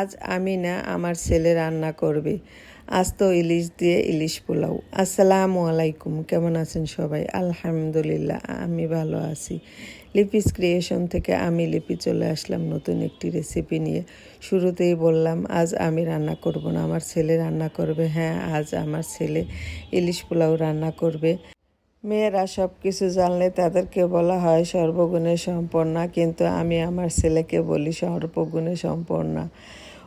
আজ আমি না আমার ছেলে রান্না করবে। আজ তো ইলিশ দিয়ে ইলিশ পোলাও। আসসালামু আলাইকুম, কেমন আছেন সবাই? আলহামদুলিল্লাহ, আমি ভালো আছি। লিপিস ক্রিয়েশন থেকে আমি লিপি চলে আসলাম নতুন একটি রেসিপি নিয়ে। শুরুতেই বললাম, আজ আমি রান্না করব না, আমার ছেলে রান্না করবে। হ্যাঁ আজ আমার ছেলে ইলিশ পোলাও রান্না করবে। মেয়েরা সব কিছু জানলে তাদেরকে বলা হয় সর্বগুণে সম্পন্না, কিন্তু আমি আমার ছেলেকে বলি সর্বগুণে সম্পন্না।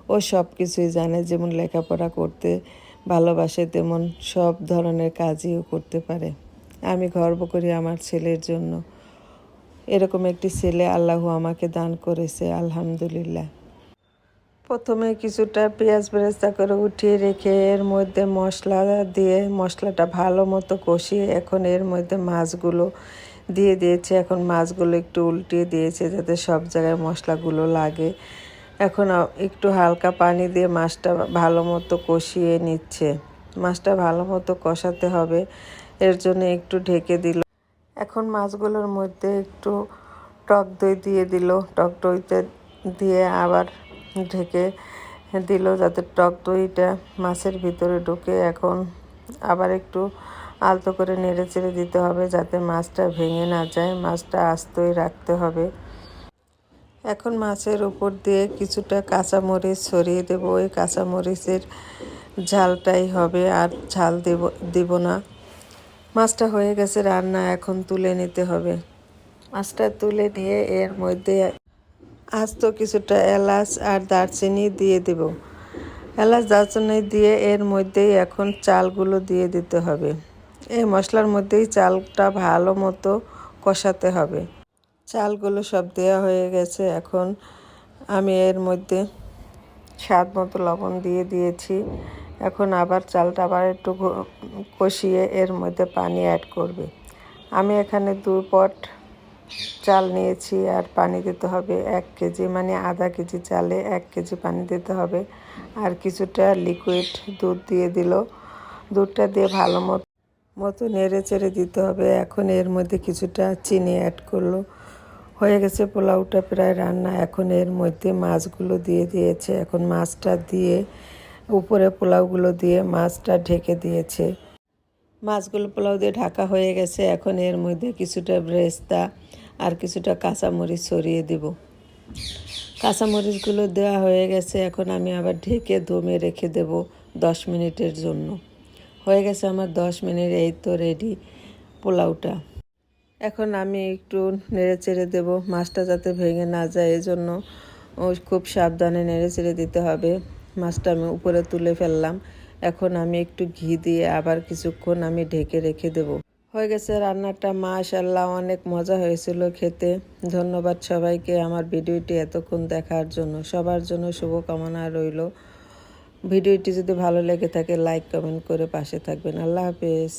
ও সব কিছুই জানে, যেমন লেখাপড়া করতে ভালোবাসে, তেমন সব ধরনের কাজইও করতে পারে। আমি গর্ব করি আমার ছেলের জন্য। এরকম একটি ছেলে আল্লাহ আমাকে দান করেছে, আলহামদুলিল্লাহ। প্রথমে কিছুটা পেঁয়াজ বেরেস্তা করে উঠিয়ে রেখে এর মধ্যে মশলা দিয়ে মশলাটা ভালো মতো কষিয়ে এখন এর মধ্যে মাছগুলো দিয়ে দিয়েছে। এখন মাছগুলো একটু উল্টিয়ে দিয়েছে যাতে সব জায়গায় মশলাগুলো লাগে। এখন একটু হালকা পানি দিয়ে মাছটা ভালো মতো কষিয়ে নিচ্ছে। মাছটা ভালো মতো কষাতে হবে। এর জন্য একটু ঢেকে দিল। এখন মাছগুলোর মধ্যে একটু টক দই দিয়ে দিল। টক দইতে দিয়ে আবার ঢেকে দিল যাতে টক দইটা মাছের ভিতরে ঢুকে এখন আবার একটু আলতো করে নেড়ে চেড়ে দিতে হবে যাতে মাছটা ভেঙে না যায়, মাছটা আস্তই রাখতে হবে। এখন মাছের উপর দিয়ে কিছুটা কাঁচামরিচ ছড়িয়ে দেব। ওই কাঁচামরিচের ঝালটাই হবে আর ঝাল দেব দেব না। মাছটা হয়ে গেছে রান্না, এখন তুলে নিতে হবে। মাছটা তুলে নিয়ে এর মধ্যে আস্ত কিছুটা এলাচ আর দারচিনি দিয়ে দেব। এলাচ, দারচিনি দিয়ে এর মধ্যেই এখন চালগুলো দিয়ে দিতে হবে। এই মশলার মধ্যেই চালটা ভালো মতো কষাতে হবে। চালগুলো সব দেওয়া হয়ে গেছে। এখন আমি এর মধ্যে স্বাদ মতো লবণ দিয়ে দিয়েছি। এখন আবার চালটা আবার একটু কষিয়ে এর মধ্যে পানি অ্যাড করবে। আমি এখানে দু পট চাল নিয়েছি আর পানি দিতে হবে এক কেজি মানে আধা কেজি চালে এক কেজি পানি দিতে হবে। আর কিছুটা লিকুইড দুধ দিয়ে দিল। দুধটা দিয়ে ভালো মতো মতো নেড়ে চেড়ে দিতে হবে। এখন এর মধ্যে কিছুটা চিনি অ্যাড করল। হয়ে গেছে পোলাওটা প্রায় রান্না। এখন এর মধ্যে মাছগুলো দিয়ে দিয়েছে। এখন মাছটা দিয়ে উপরে পোলাওগুলো দিয়ে মাছটা ঢেকে দিয়েছে। মাছগুলো পোলাও দিয়ে ঢাকা হয়ে গেছে। এখন এর মধ্যে কিছুটা ব্রেস্তা আর কিছুটা কাঁচামরিচ ছড়িয়ে দিব। কাঁচামরিচগুলো দেওয়া হয়ে গেছে। এখন আমি আবার ঢেকে দমে রেখে দেব দশ মিনিটের জন্য। হয়ে গেছে আমার দশ মিনিট, এই তো রেডি পোলাওটা। এখন আমি একটু নেড়ে চেড়ে দেবো। মাছটা যাতে ভেঙে না যায় এই জন্য খুব সাবধানে নেড়ে চেড়ে দিতে হবে। মাছটা আমি উপরে তুলে ফেললাম। এখন আমি একটু ঘি দিয়ে আবার কিছুক্ষণ আমি ঢেকে রেখে দেব। হয়ে গেছে রান্নাটা মাশাল্লাহ অনেক মজা হয়েছিল খেতে। ধন্যবাদ সবাইকে আমার ভিডিওটি এতক্ষণ দেখার জন্য। সবার জন্য শুভকামনা রইল। ভিডিওটি যদি ভালো লেগে থাকে, লাইক, কমেন্ট করে পাশে থাকবেন। আল্লাহ হাফেজ।